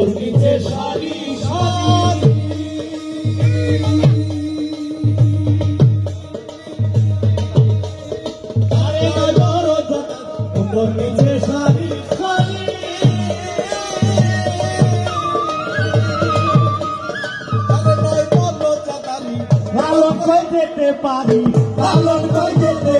বসিছে সারি সারি বসিছে সারি পারি যেতে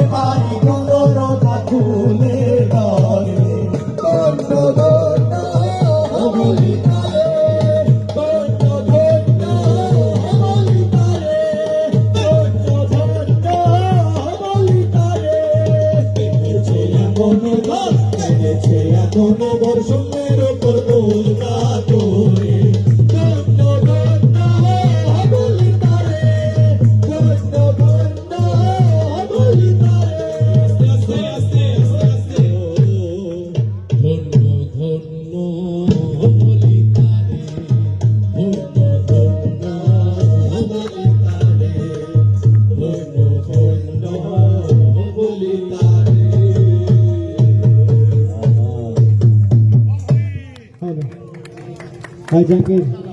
নববর্ষের 好钱给